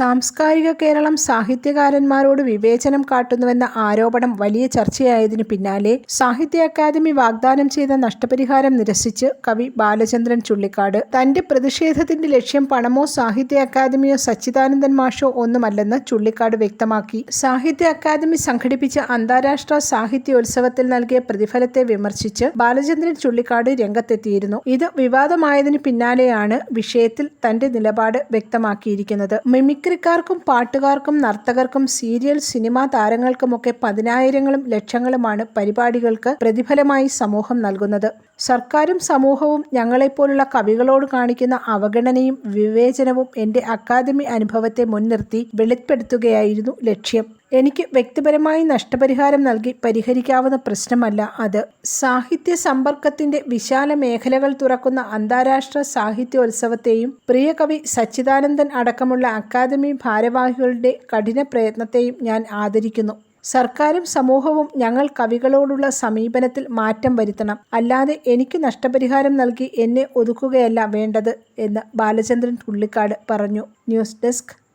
സാംസ്കാരിക കേരളം സാഹിത്യകാരന്മാരോട് വിവേചനം കാട്ടുന്നുവെന്ന ആരോപണം വലിയ ചർച്ചയായതിനു പിന്നാലെ സാഹിത്യ അക്കാദമി വാഗ്ദാനം ചെയ്ത നഷ്ടപരിഹാരം നിരസിച്ച് കവി ബാലചന്ദ്രൻ ചുള്ളിക്കാട്. തന്റെ പ്രതിഷേധത്തിന്റെ ലക്ഷ്യം പണമോ സാഹിത്യ അക്കാദമിയോ സച്ചിദാനന്ദൻ മാഷോ ഒന്നുമല്ലെന്ന് ചുള്ളിക്കാട് വ്യക്തമാക്കി. സാഹിത്യ അക്കാദമി സംഘടിപ്പിച്ച അന്താരാഷ്ട്ര സാഹിത്യോത്സവത്തിൽ നൽകിയ പ്രതിഫലത്തെ വിമർശിച്ച് ബാലചന്ദ്രൻ ചുള്ളിക്കാട് രംഗത്തെത്തിയിരുന്നു. ഇത് വിവാദമായതിനു പിന്നാലെയാണ് വിഷയത്തിൽ തന്റെ നിലപാട് വ്യക്തമാക്കിയിരിക്കുന്നത്. മിമിക്രിക്കാർക്കും പാട്ടുകാർക്കും നർത്തകർക്കും സീരിയൽ സിനിമാ താരങ്ങൾക്കുമൊക്കെ പതിനായിരങ്ങളും ലക്ഷങ്ങളുമാണ് പരിപാടികൾക്ക് പ്രതിഫലമായി സമൂഹം നൽകുന്നത്. സർക്കാരും സമൂഹവും ഞങ്ങളെപ്പോലുള്ള കവികളോട് കാണിക്കുന്ന അവഗണനയും വിവേചനവും എന്റെ അക്കാദമി അനുഭവത്തെ മുൻനിർത്തി വെളിപ്പെടുത്തുകയായിരുന്നു ലക്ഷ്യം. എനിക്ക് വ്യക്തിപരമായി നഷ്ടപരിഹാരം നൽകി പരിഹരിക്കാവുന്ന പ്രശ്നമല്ല അത്. സാഹിത്യ സമ്പർക്കത്തിന്റെ വിശാല മേഖലകൾ തുറക്കുന്ന അന്താരാഷ്ട്ര സാഹിത്യോത്സവത്തെയും പ്രിയ കവി സച്ചിദാനന്ദൻ അടക്കമുള്ള അക്കാദമി ഭാരവാഹികളുടെ കഠിന പ്രയത്നത്തെയും ഞാൻ ആദരിക്കുന്നു. സർക്കാരും സമൂഹവും ഞങ്ങൾ കവികളോടുള്ള സമീപനത്തിൽ മാറ്റം വരുത്തണം. അല്ലാതെ എനിക്ക് നഷ്ടപരിഹാരം നൽകി എന്നെ ഒതുക്കുകയല്ല വേണ്ടത് എന്ന് ബാലചന്ദ്രൻ പുള്ളിക്കാട് പറഞ്ഞു. News desk